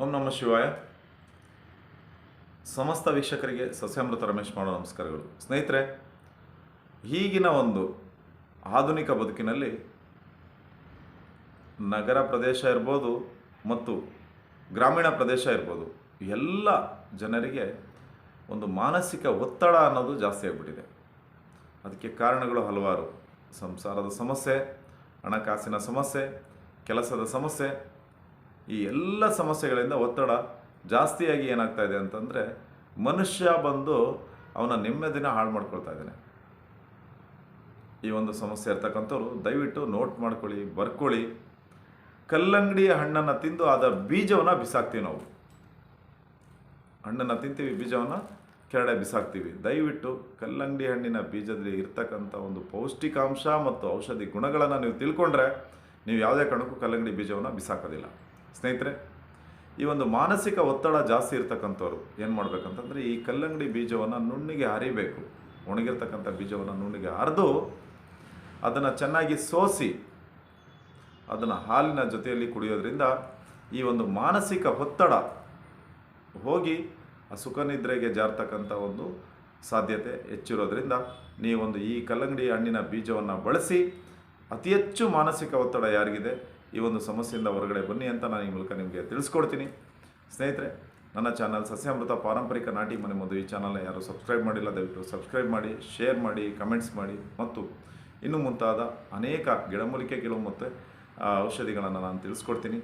ಓಂ ನಮ ಶಿವಾಯ. ಸಮಸ್ತ ವೀಕ್ಷಕರಿಗೆ ಸಸ್ಯಾಮೃತ ರಮೇಶ್ ಮಾಡೋ ನಮಸ್ಕಾರಗಳು. ಸ್ನೇಹಿತರೆ, ಈಗಿನ ಒಂದು ಆಧುನಿಕ ಬದುಕಿನಲ್ಲಿ ನಗರ ಪ್ರದೇಶ ಇರ್ಬೋದು ಮತ್ತು ಗ್ರಾಮೀಣ ಪ್ರದೇಶ ಇರ್ಬೋದು, ಎಲ್ಲ ಜನರಿಗೆ ಒಂದು ಮಾನಸಿಕ ಒತ್ತಡ ಅನ್ನೋದು ಜಾಸ್ತಿ ಆಗಿಬಿಟ್ಟಿದೆ. ಅದಕ್ಕೆ ಕಾರಣಗಳು ಹಲವಾರು. ಸಂಸಾರದ ಸಮಸ್ಯೆ, ಹಣಕಾಸಿನ ಸಮಸ್ಯೆ, ಕೆಲಸದ ಸಮಸ್ಯೆ ಈ ಎಲ್ಲ ಸಮಸ್ಯೆಗಳಿಂದ ಒತ್ತಡ ಜಾಸ್ತಿಯಾಗಿ ಏನಾಗ್ತಾ ಇದೆ ಅಂತಂದರೆ ಮನುಷ್ಯ ಬಂದು ಅವನ ನೆಮ್ಮದಿನ ಹಾಳು ಮಾಡ್ಕೊಳ್ತಾ ಇದ್ದಾನೆ. ಈ ಒಂದು ಸಮಸ್ಯೆ ಇರ್ತಕ್ಕಂಥವ್ರು ದಯವಿಟ್ಟು ನೋಟ್ ಮಾಡ್ಕೊಳ್ಳಿ, ಬರ್ಕೊಳ್ಳಿ. ಕಲ್ಲಂಗಡಿಯ ಹಣ್ಣನ್ನು ತಿಂದು ಅದರ ಬೀಜವನ್ನು ಬಿಸಾಕ್ತೀವಿ ನಾವು. ಹಣ್ಣನ್ನು ತಿಂತೀವಿ, ಬೀಜವನ್ನು ಕೆರಡೆ ಬಿಸಾಕ್ತೀವಿ. ದಯವಿಟ್ಟು ಕಲ್ಲಂಗಡಿ ಹಣ್ಣಿನ ಬೀಜದಲ್ಲಿ ಇರ್ತಕ್ಕಂಥ ಒಂದು ಪೌಷ್ಟಿಕಾಂಶ ಮತ್ತು ಔಷಧಿ ಗುಣಗಳನ್ನು ನೀವು ತಿಳ್ಕೊಂಡ್ರೆ ನೀವು ಯಾವುದೇ ಕಾರಣಕ್ಕೂ ಕಲ್ಲಂಗಡಿ ಬೀಜವನ್ನು ಬಿಸಾಕೋದಿಲ್ಲ. ಸ್ನೇಹಿತರೆ, ಈ ಒಂದು ಮಾನಸಿಕ ಒತ್ತಡ ಜಾಸ್ತಿ ಇರ್ತಕ್ಕಂಥವ್ರು ಏನು ಮಾಡಬೇಕಂತಂದರೆ, ಈ ಕಲ್ಲಂಗಡಿ ಬೀಜವನ್ನು ನುಣ್ಣಿಗೆ ಹರಿಬೇಕು. ಒಣಗಿರ್ತಕ್ಕಂಥ ಬೀಜವನ್ನು ನುಣ್ಣಿಗೆ ಹರಿದು ಅದನ್ನು ಚೆನ್ನಾಗಿ ಸೋಸಿ, ಅದನ್ನು ಹಾಲಿನ ಜೊತೆಯಲ್ಲಿ ಕುಡಿಯೋದ್ರಿಂದ ಈ ಒಂದು ಮಾನಸಿಕ ಒತ್ತಡ ಹೋಗಿ ಆ ಸುಖನಿದ್ರೆಗೆ ಜಾರ್ತಕ್ಕಂಥ ಒಂದು ಸಾಧ್ಯತೆ ಹೆಚ್ಚಿರೋದ್ರಿಂದ ನೀವೊಂದು ಈ ಕಲ್ಲಂಗಡಿ ಹಣ್ಣಿನ ಬೀಜವನ್ನು ಬಳಸಿ, ಅತಿ ಹೆಚ್ಚು ಮಾನಸಿಕ ಒತ್ತಡ ಯಾರಿಗಿದೆ? ಈ ಒಂದು ಸಮಸ್ಯೆಯಿಂದ ಹೊರಗಡೆ ಬನ್ನಿ ಅಂತ ನಾನು ಈ ಮೂಲಕ ನಿಮಗೆ ತಿಳಿಸ್ಕೊಡ್ತೀನಿ. ಸ್ನೇಹಿತರೆ ನನ್ನ ಚಾನಲ್ ಸಸ್ಯಾಮೃತ ಪಾರಂಪರಿಕ ನಾಟಿ ಮನೆ ಮುಂದೆ ಈ ಚಾನಲ್ನ ಯಾರು ಸಬ್ಸ್ಕ್ರೈಬ್ ಮಾಡಿಲ್ಲ ದಯವಿಟ್ಟು ಸಬ್ಸ್ಕ್ರೈಬ್ ಮಾಡಿ ಶೇರ್ ಮಾಡಿ ಕಮೆಂಟ್ಸ್ ಮಾಡಿ ಮತ್ತು ಇನ್ನು ಮುಂತಾದ ಅನೇಕ ಗಿಡಮೂಲಿಕೆಗಳು ಮತ್ತು ಆ, ಔಷಧಿಗಳನ್ನು ನಾನು ತಿಳಿಸ್ಕೊಡ್ತೀನಿ.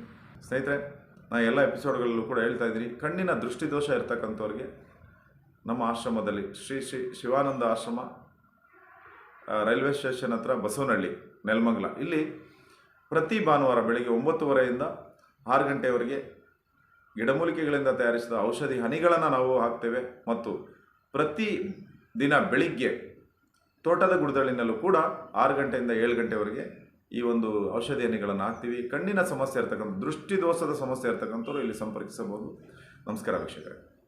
ಸ್ನೇಹಿತರೆ ನಾನು ಎಲ್ಲ ಎಪಿಸೋಡ್ಗಳಲ್ಲೂ ಕೂಡ ಹೇಳ್ತಾ ಇದ್ದೀನಿ ಕಣ್ಣಿನ ದೃಷ್ಟಿದೋಷ ಇರ್ತಕ್ಕಂಥವ್ರಿಗೆ ನಮ್ಮ ಆಶ್ರಮದಲ್ಲಿ ಶ್ರೀ ಶ್ರೀ ಶಿವಾನಂದ ಆಶ್ರಮ ರೈಲ್ವೆ ಸ್ಟೇಷನ್ ಹತ್ರ ಬಸವನಹಳ್ಳಿ ನೆಲಮಂಗಲ. ಇಲ್ಲಿ ಪ್ರತಿ ಭಾನುವಾರ ಬೆಳಗ್ಗೆ ಒಂಬತ್ತುವರೆಯಿಂದ ಆರು ಗಂಟೆವರೆಗೆ ಗಿಡಮೂಲಿಕೆಗಳಿಂದ ತಯಾರಿಸಿದ ಔಷಧಿ ಹನಿಗಳನ್ನು ನಾವು ಹಾಕ್ತೇವೆ ಮತ್ತು ಪ್ರತಿ ದಿನ ಬೆಳಿಗ್ಗೆ ತೋಟದ ಗುಡದಳ್ಳಿನಲ್ಲೂ ಕೂಡ ಆರು ಗಂಟೆಯಿಂದ ಏಳು ಗಂಟೆವರೆಗೆ ಈ ಒಂದು ಔಷಧಿ ಹನಿಗಳನ್ನು ಹಾಕ್ತೀವಿ. ಕಣ್ಣಿನ ಸಮಸ್ಯೆ ಇರ್ತಕ್ಕಂಥ, ದೃಷ್ಟಿದೋಷದ ಸಮಸ್ಯೆ ಇರ್ತಕ್ಕಂಥವ್ರು ಇಲ್ಲಿ ಸಂಪರ್ಕಿಸಬಹುದು. ನಮಸ್ಕಾರ ವೀಕ್ಷಕರೇ.